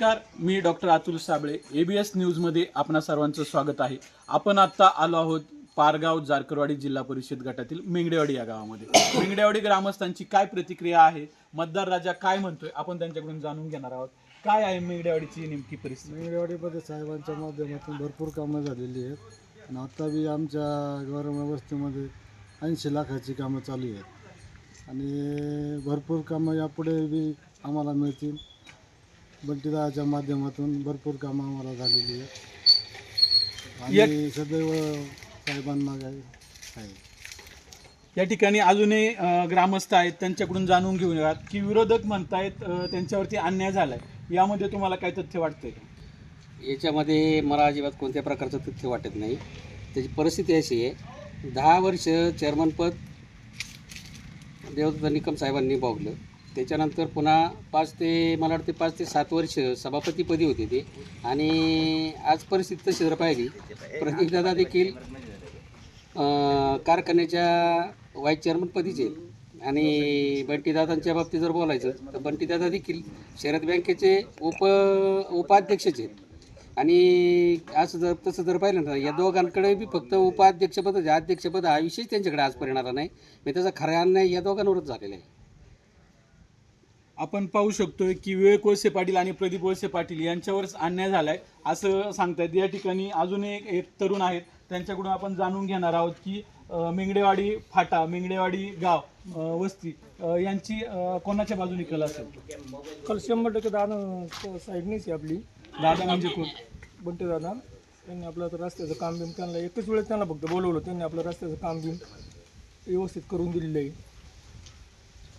नमस्कार मी doctor Atul Sable A B S न्यूजमध्ये आपणा सर्वांचं स्वागत आहे. आपण आत्ता आलो आहोत पारगाव जारकरवाडी जिल्हा परिषद गटातील मेंगडेवाडी या गावामध्ये. मेंगडेवाडी ग्रामस्थांची काय प्रतिक्रिया आहे? मतदार राजा काय म्हणतोय? आपण त्यांच्याकडून जाणून घेणार आहोत. काय आहे मेंगडेवाडीची नेमकी परिस्थिती? मेंगडेवाडीमध्ये साहेबांच्या माध्यमातून भरपूर कामं झालेली आहेत. आणि आता बी आमच्या गव्हर्नमेंट वस्तीमध्ये ऐंशी लाखाची कामं चालू आहेत. आणि भरपूर कामं यापुढे बी आम्हाला मिळतील. बंटीदाच्या माध्यमातून भरपूर कामं आम्हाला झालेली आहेत. आणि सदैव साहेबांना काय आहे या ठिकाणी अजूनही ग्रामस्थ आहेत त्यांच्याकडून जाणून घेऊयात की विरोधक म्हणतायत त्यांच्यावरती अन्याय झालाय. यामध्ये तुम्हाला काय तथ्य वाटतंय? का याच्यामध्ये मला अजिबात कोणत्या प्रकारचं तथ्य वाटत नाही. त्याची परिस्थिती अशी आहे दहा वर्ष चेअरमनपद देवदत्त निकम साहेबांनी भोगलं त्याच्यानंतर पुन्हा पाच ते मला वाटते पाच ते सात वर्ष सभापतीपदी होते ते. आणि आज परिस्थिती तशी जर पाहिली. प्रदीपदादा देखील कारखान्याच्या व्हाईस चेअरमनपदीचे आणि बंटीदादांच्या बाबतीत जर बोलायचं तर बंटीदादा देखील शरद बँकेचे उप उपाध्यक्षच. आहेत आणि असं जर तसं जर पाहिलं ना या दोघांकडे बी फक्त उपाध्यक्षपद आहे. अध्यक्षपद हा विषय त्यांच्याकडे आज आला नाही. मी त्याचा खऱ्या अन्याय या दोघांवरच झालेला आहे. आपण पाहू शकतोय की विवेक वळसे पाटील आणि प्रदीप वळसे पाटील यांच्यावरच अन्याय झालाय. असं सांगतायत. या ठिकाणी अजून एक एक तरुण आहेत. त्यांच्याकडून आपण जाणून घेणार आहोत की मेंगडेवाडी फाटा मेंगडेवाडी गाव वस्ती यांची कोणाच्या बाजूने कल असेल? काल शंभर टक्के दादा साईडनीच आहे आपली. दादा म्हणजे कोण? बंटे दादा. त्यांनी आपलं आता रस्त्याचं काम बिम त्यांना एकच वेळेस त्यांना फक्त बोलवलं. त्यांनी आपलं रस्त्याचं काम बिम व्यवस्थित करून दिलेलं आहे.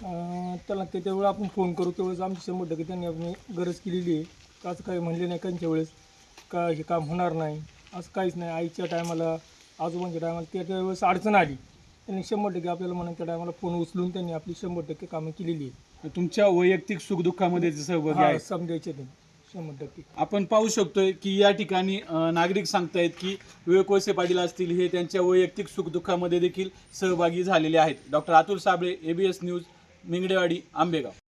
त्याला ते त्यावेळेस आपण फोन करू. त्यावेळेस आमची शंभर टक्के त्यांनी आपली गरज केलेली आहे. का असं काही म्हणले नाही त्यांच्या वेळेस? का हे काम होणार नाही? असं काहीच नाही. आईच्या टायमाला आजोबांच्या टायमाला त्या त्यावेळेस अडचण आली. त्यांनी शंभर टक्के आपल्याला म्हणून त्या टायमाला फोन उचलून त्यांनी आपली शंभर टक्के कामं केलेली आहे तुमच्या वैयक्तिक सुखदुःखामध्ये जे सहभागी हा आहेत. समजायचे ते. शंभर टक्के. आपण पाहू शकतोय की या ठिकाणी अं, नागरिक सांगतायत की विवेक वळसे पाटील असतील हे त्यांच्या वैयक्तिक सुखदुःखामध्ये देखील सहभागी झालेले आहेत. Doctor Atul Sable ABS news Mingdewadi Ambegaon.